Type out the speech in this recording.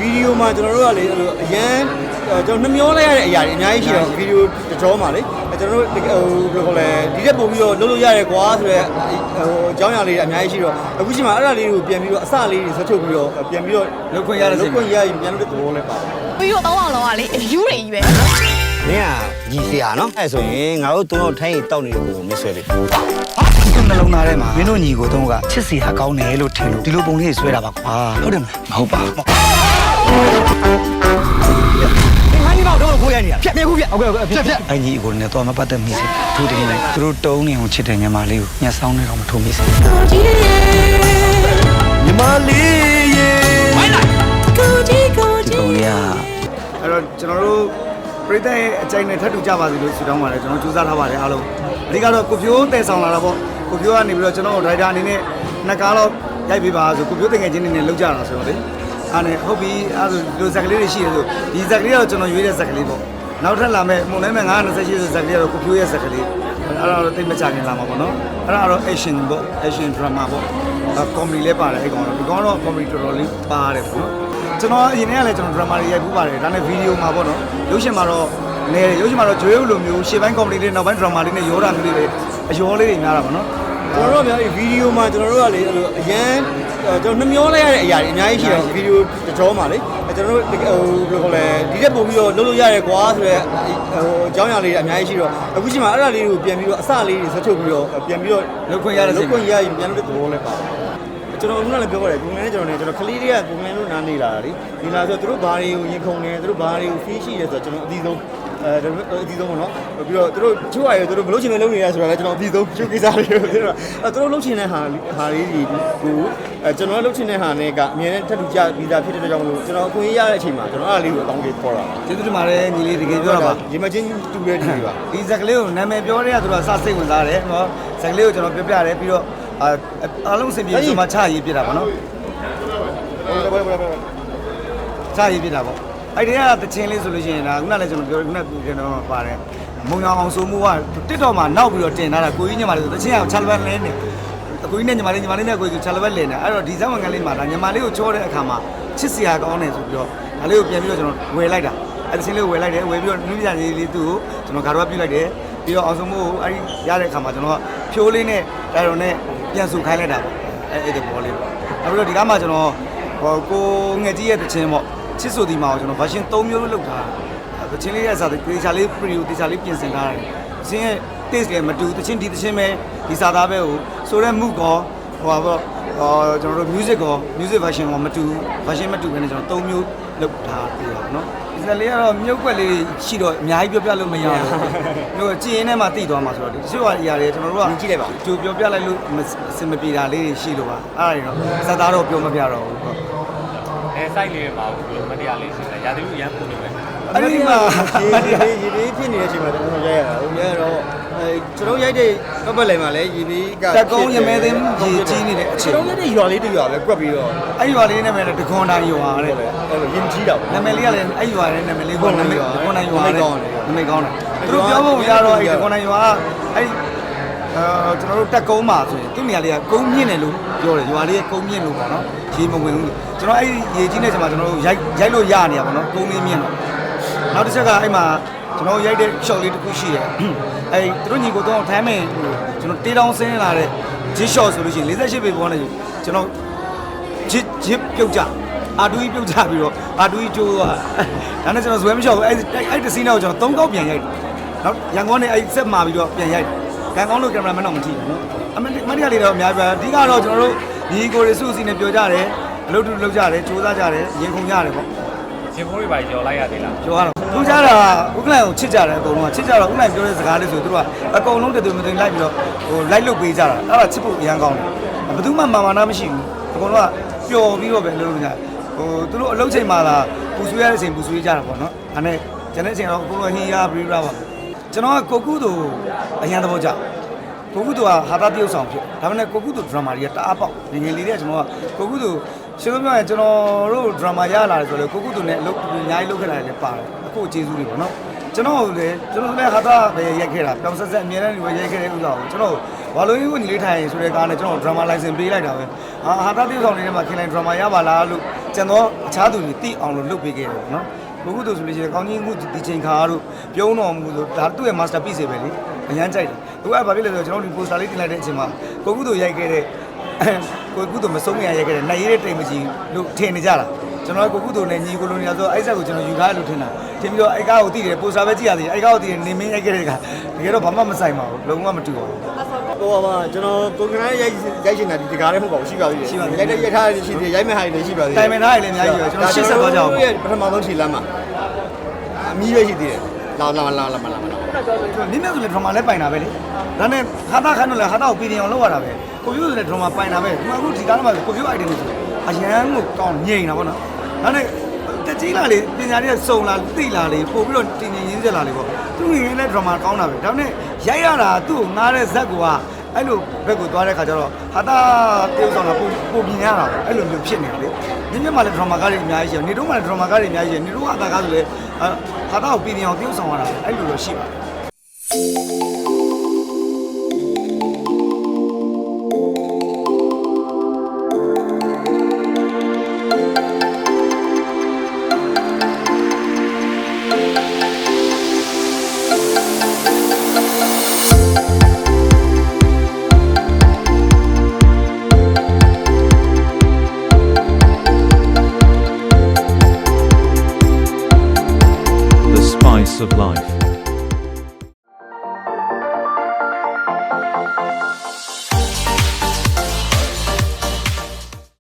ဗီဒီယိုမှာကျွန်တော်တို့ကလေအဲ့လိုအရန်ကျွန်တော်နှမျောလိုက်ရတဲ့အရာတွေအများကြီးရှိတော့ဗီဒီယိုတစ်ကြောမှာလေအဲ့ကျွန်တော်တို့ဟိုဘယ်လိုခေါ်လဲဒီတက်ပုံပြီးတော့လုပ်လို့ရတယ်ကွာဆိုတော့ဟိုအကြောင်းအရာလေးတွေအများကြီးရှိတော့အခုချိန်မှာအဲ့ဒါလေးတွေကိုပြန်ပြီးတော့အစလေးတွေဇက်ထုတ်ပြီးတော့ပြန်ပြီးတော့လုပ်ခွင့်ရတဲ့စိလုတ်ပ်ခွင့်ရရင်ပြန်လို့တဲ့သဘောလည်းပါပြီးတော့တော့အောင်လောကလေအယူတွေကြီးပဲမင်းကညီစရာနော်အဲ့ဆိုရင်ငါတို့သုံးတော့ထိုင်းရင်တောက်နေတဲ့ကိုမဆွဲလေ ဒီနှလုံးသားထဲမှာမင်းတို့ညီကိုတုံးကချစ်စီဟာကောင်းတယ်လို့ထင်လို့ဒီလိုပုံလေးဆွဲတာပါကွာဟုတ်တယ်မလားမဟုတ်ပါဘူးငါညီမတို့ကိုခိုးရနေရဖြတ်နေခုဖြတ်ဟုတ်ကဲ့ဖြတ်ဖြတ်အညီကိုလည်းတော့မပတ်သက်မိစေသူတင်လိုက်သူတို့တုံးနေအောင်ချစ်တဲ့ညီမလေးကိုညှက်ဆောင်နေတော့မထုံမိစေညီမလေးရေဒီပုံလေးကအဲ့တော့ကျွန်တော်တို့ပြည်သက်ရဲ့အကြိုက်နဲ့ထပ်တူကြပါစေလို့ဆုတောင်းပါတယ်ကျွန်တော်ကြိုးစားထားပါတယ်အားလုံးအဓိကတော့ကိုပြိုးတည်ဆောင်လာတာပေါ့ ကိုပြိုးကနေပြီးတော့ကျွန်တော်တို့ဒရိုက်တာအနေနဲ့နှစ်ကားတော့ရိုက်ပေးပါဆိုကိုပြိုးတငယ်ချင်းနေနဲ့လောက်ကြတာဆိုတော့လေအားနဲ့ဟုတ်ပြီအဲ့ဒါဆိုဒီလိုဇက်ကလေးတွေရှိတယ်ဆိုဒီဇက်ကလေးကတော့ကျွန်တော်ရွေးတဲ့ဇက်ကလေးပေါ့နောက်ထပ်လာမဲ့မုန်တိုင်းမဲ့928ဆိုဇက်ကလေးကတော့ကိုပြိုးရဲ့ဇက်ကလေးအဲ့ဒါတော့တိတ်မချခင်လာမှာပေါ့နော်အဲ့ဒါကတော့ action ပေါ့ action drama ပေါ့အဲ့ comedy လည်းပါတယ်အဲ့ကောင်တော့ဒီကောင်တော့ comedy တော်တော်လေးပါတယ်ပေါ့နော်ကျွန်တော်အရင်ကလည်းကျွန်တော် drama တွေရိုက်ပူးပါတယ်ဒါနဲ့ဗီဒီယိုမှာပေါ့နော်ရုပ်ရှင်မှာတော့နေရုပ်ရှင်မှာတော့ဂျွေးလိုမျိုးရှေ့ပိုင်း comedy တွေနောက်ပိုင်း drama လေးနဲ့ရောတာမျိုးလေးတွေအယောလေးတွေများတာပေါ့နော် ကျွန်တော်တို့ကများဗီဒီယိုမှာကျွန်တော်တို့ကလေအဲ့လိုအရန်ကျွန်တော်နှမျောလိုက်ရတဲ့အရာတွေအများကြီးရှိတော့ဗီဒီယိုတစ်ကြောမှာလေအဲ့ကျွန်တော်တို့ဟိုဘယ်လိုခေါ်လဲဒီတက်ပုံပြီးတော့လုပ်လို့ရတယ်ကွာဆိုတော့ဟိုအကြောင်းအရာလေးတွေအများကြီးရှိတော့အခုချိန်မှာအဲ့ဒါလေးတွေကိုပြန်ပြီးတော့အစလေးတွေဇက်ထုတ်ပြီးတော့ပြန်ပြီးတော့လုပ်ခွင့်ရတဲ့စိလုတ်ပ်ခွင့်ရရင်ပြန်လို့တဲ့သဘောလည်းပါကျွန်တော်ကလည်းပြောပါတယ်ကိုငယ်နဲ့ကျွန်တော်နဲ့ကျွန်တော်ကလေးတွေကကိုငယ်လို့နားနေလာတာလေဒီလာဆိုသူတို့ဘာတွေကိုရင်ခုန်နေသူတို့ဘာတွေကို feel ရှိတယ်ဆိုတော့ကျွန်တော်အသေးဆုံး အဲဒါအသေးဆုံးပေါ့နော်ပြီးတော့သူတို့ချိုးရရသူတို့မလုပ်ချင်ပဲလုပ်နေရဆိုတော့လည်းကျွန်တော်အသေးဆုံးချိုးကိစ္စတွေပြောတာအဲသူတို့လုပ်ချင်တဲ့ဟာဟာလေးတွေကိုအဲကျွန်တော်လုပ်ချင်တဲ့ဟာနဲ့ကအမြဲတမ်းထပ်တူကြပြီးသားဖြစ်တဲ့ကြောင့်မလို့ကျွန်တော်အခွင့်အရေးရတဲ့အချိန်မှာကျွန်တော်အဲ့ဒါလေးကိုအကောင်းကြီးခေါ်တာကျေးဇူးတင်ပါတယ်ညီလေးတကယ်ပြောတာပါရေမချင်းတူတဲ့တူပါဒီဇက်ကလေးကိုနာမည်ပြောတဲ့ကသူတို့ကစစိတ်ဝင်စားတယ်နော်ဇက်ကလေးကိုကျွန်တော်ပြောပြတယ်ပြီးတော့အာအားလုံးအဆင်ပြေပြီးမှချရေးပြတာပေါ့နော်ဟုတ်တယ်ဟုတ်တယ်ဟုတ်တယ်ချရေးပြတာပေါ့ အဲ့ဒီကတချင်းလေးဆိုလို့ရှိရင်ဒါခုနလည်းကျွန်တော်ပြောခုနကျွန်တော်ပါတယ်မုံရောင်အောင်ဆိုမှုကတစ်တော်မှာနောက်ပြီးတော့တင်ထားတာကိုကြီးညမလေးဆိုတချင်းအောင်ချလဘတ်လဲနေအကိုကြီးနဲ့ညီမလေးညီမလေးနဲ့ကိုကြီးချလဘတ်လဲနေအဲ့တော့ဒီဇက်ဝင်ကလေးမှာဒါညီမလေးကိုချောတဲ့အခါမှာချစ်စရာကောင်းတယ်ဆိုပြီးတော့ဒါလေးကိုပြန်ပြီးတော့ကျွန်တော်ဝယ်လိုက်တာအဲ့တချင်းလေးကိုဝယ်လိုက်တယ်ဝယ်ပြီးတော့နူးပြလေးလေးသူ့ကိုကျွန်တော်ဂါရဝပြုလိုက်တယ်ပြီးတော့အောင်စုံမှုကိုအဲ့ဒီရတဲ့အခါမှာကျွန်တော်ကဖြိုးလေးနဲ့ဒါတော့နဲ့ပြန်စုခိုင်းလိုက်တာပေါ့အဲ့အဲ့ဒီဘောလေးပေါ့နောက်ပြီးတော့ဒီကမှကျွန်တော်ဟိုကိုငယ်ကြီးရဲ့တချင်းပေါ့ ချစ်ဆိုဒီမှာကိုကျွန်တော် version 3မျိုးလောက်ထားတာတချင်းလေးရဲ့စာတေချာလေး preview တေချာလေးပြင်ဆင်ထားတယ်တချင်းရဲ့ taste လည်းမတူတချင်းဒီတချင်းပဲဒီစာသားပဲကိုဆိုတဲ့မှုကောဟိုပါပေါ့အော်ကျွန်တော်တို့ music ကော music version ကောမတူ version မတူဘဲနဲ့ကျွန်တော်3မျိုးလောက်ထားပြရပါတော့ဒီစလေးကတော့မြုပ်ွက်လေးရှိတော့အများကြီးပြောပြလို့မရဘူးမျိုးကြည်ရင်ထဲမှာတိသွားမှာဆိုတော့ဒီတချို့ဟာဒီရတယ်ကျွန်တော်တို့ကကြည့်လိုက်ပါကြိုပြောပြလိုက်လို့အဆင်မပြေတာလေးတွေရှိလို့ပါအဲ့ဒါတွေတော့စက်သားတော့ပြောမပြတော့ဘူး ဟုတ်အဲစိုက်လေးမှာဘူးလို့မတရားလေးရှိတယ်ရာသီဥတုရမ်းပူနေပဲအဲ့ဒီမှာရေလေးရေလေးဖြစ်နေတဲ့အချိန်မှာကျွန်တော်ရိုက်ရတာဟိုရိုက်ရတော့အဲကျွန်တော်ရိုက်တဲ့ပတ်ပတ်လည်မှာလည်းရေလေးကတက်ကုန်းရမဲသိမ်းရေကြီးနေတဲ့အချိန်ကျွန်တော်ရိုက်တဲ့ရွာလေးတူရွာပဲကွက်ပြီးတော့အဲ့ဒီရွာလေးနာမည်တော့ဒခွန်တိုင်းရွာတဲ့အဲ့လိုရင်ကြီးတာပေါ့နာမည်လေးကလည်းအဲ့ရွာရဲ့နာမည်လေးကိုနာမည်ဒခွန်တိုင်းရွာတဲ့နာမည်ကောင်းတယ်နာမည်ကောင်းတယ်သူတို့ပြောဖို့ရတော့အဲ့ဒခွန်တိုင်းရွာကအဲ့အဲကျွန်တော်တို့တက်ကုန်းမှာဆိုရင်သူ့နေရာလေးကကုန်းမြင့်တယ်လို့ ပြောတယ်ရွာလေးကကုန်းမြင့်လို့ပေါ့နော်ရေမဝင်ဘူးကျွန်တော်အဲ့ရေကြီးနေချိန်မှာကျွန်တော်တို့ရိုက်ရိုက်လို့ရနေရပါတော့ကုန်းလေးမြင့်တော့နောက်တစ်ချက်ကအဲ့မှာကျွန်တော်ရိုက်တဲ့ shot လေးတစ်ခုရှိတယ်အဲ့သူတို့ညီကိုတော့ထိုင်းမင်းကျွန်တော်တေးတောင်းဆင်းလာတဲ့ G shot ဆိုလို့ရှိရင်48ပေပေါ်နေကျွန်တော်ဂျစ်ဂျစ်ပြုတ်ကြအာတူကြီးပြုတ်ကြပြီးတော့အာတူကြီးကျိုးသွားဒါနဲ့ကျွန်တော်ဇွဲမလျှောက်ဘူးအဲ့အဲ့အဲ့တစင်းတော့ကျွန်တော်၃ကောက်ပြန်ရိုက်တယ်နောက်ရန်ကုန်ကနေအဲ့ဆက်မှာပြီးတော့ပြန်ရိုက်တယ် ကန်ကောင်းလို့ကင်မရာမန်တော့မကြည့်ဘူးနော်အမမတရားလေးတော့အများပြားအဓိကတော့ကျွန်တော်တို့ညီကိုတွေစုစီနဲ့ပြောကြတယ်အလုပ်တူလုပ်ကြတယ်စူးစမ်းကြတယ်ရင်ခုန်ကြတယ်ပေါ့ရှင်ဖိုးတွေပါကြော်လိုက်ရသေးလားပြောရတော့သူကြတာဥက္ကလန်ကိုချစ်ကြတယ်အကုန်လုံးကချစ်ကြတော့ဥက္ကလန်ပြောတဲ့စကားလေးဆိုသူတို့ကအကုန်လုံးတည်တည်မသိလိုက်ပြီးတော့ဟိုလိုက်လုပ်ပေးကြတာအဲ့ဒါချစ်ဖို့အရန်ကောင်းတယ်ဘယ်သူမှမာမာနာမရှိဘူးအကုန်လုံးကပျော်ပြီးတော့ပဲလုပ်လို့ရတယ်ဟိုသူတို့အလုပ်ချိန်မှာလာပူဆွေးရတဲ့အချိန်ပူဆွေးကြတာပေါ့နော်ဒါနဲ့ကျန်တဲ့အချိန်တော့အကုန်လုံးဟင်းရဘရီရာပါ ကျွန်တော်ကကိုကုတို့အရန်သဘောကျကိုကုတို့ကဟာတာတရုပ်ဆောင်ဖြစ်ဒါပေမဲ့ကိုကုတို့ဒရမာတွေကတအားပေါက်ငယ်ငယ်လေးတွေကကျွန်တော်ကကိုကုတို့ရှင်းလို့ပြောရင်ကျွန်တော်တို့ဒရမာရလာတယ်ဆိုတော့ကိုကုတို့နဲ့အလုပ်အများကြီးလုပ်ခဲ့တာလည်းပါတယ်အခုကျေးဇူးတွေပေါ့နော်ကျွန်တော်လည်းကျွန်တော်လည်းဟာတာပဲရိုက်ခဲ့တာပြောင်ဆက်ဆက်အများနဲ့တွေရိုက်ခဲ့တဲ့ဥစ္စာကိုကျွန်တော်ဘာလို့ကြီးကိုညီလေးထိုင်ဆိုတဲ့ကားနဲ့ကျွန်တော် drama license ပေးလိုက်တာပဲဟာဟာတာတိဆောင်နေတဲ့မှာခင်လိုက် drama ရပါလားလို့ကျန်တော့အခြားသူတွေသိအောင်လို့လုပ်ပေးခဲ့တယ်နော် ဘုဟုတို့ဆိုလို့ရှိရင်ကောင်းကြီးမှုဒီချိန်ခါတို့ပြုံးတော်မူလို့ဒါသူ့ရဲ့ master piece ပဲလေအရန်ကြိုက်တယ်သူကဘာဖြစ်လဲဆိုတော့ကျွန်တော်ဒီ poster လေးတင်လိုက်တဲ့အချိန်မှာကိုကုတို့ရိုက်ခဲ့တဲ့ကိုကုတို့မဆုံးမရရိုက်ခဲ့တဲ့နိုင်ရတဲ့တိမ်မကြီးလို့ထင်နေကြတာကျွန်တော်ကကိုကုတို့နဲ့ညီကိုလိုနေတာဆိုအဲ့ဆက်ကိုကျွန်တော်ယူထားတယ်လို့ထင်တာထင်ပြီးတော့အဲ့ကားကိုသိတယ် poster ပဲကြည့်ရသေးတယ်အဲ့ကားကိုသိတယ်နေမင်းရိုက်ခဲ့တဲ့ကတကယ်တော့ဘာမှမဆိုင်ပါဘူးလုံးဝမတူပါဘူး ဟိုပါကျွန်တော်ကိုကနရိုက်ရိုက်ချင်တာဒီတကားလည်းမဟုတ်ပါဘူးရှိပါသေးတယ်ရှိပါသေးတယ်ရိုက်တဲ့ရိုက်ထားတဲ့ရှိသေးတယ်ရိုက်မဲ့ဟာတွေလည်းရှိပါသေးတယ်တိုင်ပင်ထားရည်လည်းအများကြီးပဲကျွန်တော်ရှေ့ဆက်သွားကြအောင်ဒါကျွန်တော်တို့ရဲ့ပထမဆုံးခြေလမ်းမှာအမီးပဲရှိသေးတယ်လာလာလာလာလာလာမြင့်မြတ်ဆိုလည်း drama လည်းပိုင်တာပဲလေဒါနဲ့ဟာတာခန်းတော့လည်းဟာတာကိုပြည်တင်အောင်လုပ်ရတာပဲကိုပြိုးဆိုလည်း drama ပိုင်တာပဲဒီမှာအခုဒီကားထဲမှာကိုပြိုး item တွေဆိုအရန်ကိုကောင်းငြိမ်တာပေါ့နော်ဒါနဲ့တက်ကြီးလာလေပညာတွေကစုံလာသိလာလေပို့ပြီးတော့တင်ငင်ရင်းစက်လာလေပေါ့သူငယ်ငယ်နဲ့ drama ကောင်းတာပဲဒါနဲ့ ရိုက်ရတာသူ့ကိုငားတဲ့ဇက်ကအဲ့လိုဘက်ကိုသွားတဲ့ခါကျတော့ဟာတာ tiêu ဆောင်တာပို့ပို့ပြင်းရတာပဲအဲ့လိုမျိုးဖြစ်နေတာလေမြင့်မြတ်မှလည်း drama ကားတွေအများကြီးရှိတယ်နေတော့မှလည်း drama ကားတွေအများကြီးရှိတယ်နေတော့ဟာတာကားဆိုလည်းဟာတာကိုပြည်တင်အောင် tiêu ဆောင်ရတာပဲအဲ့လိုတော့ရှိပါတယ် of life.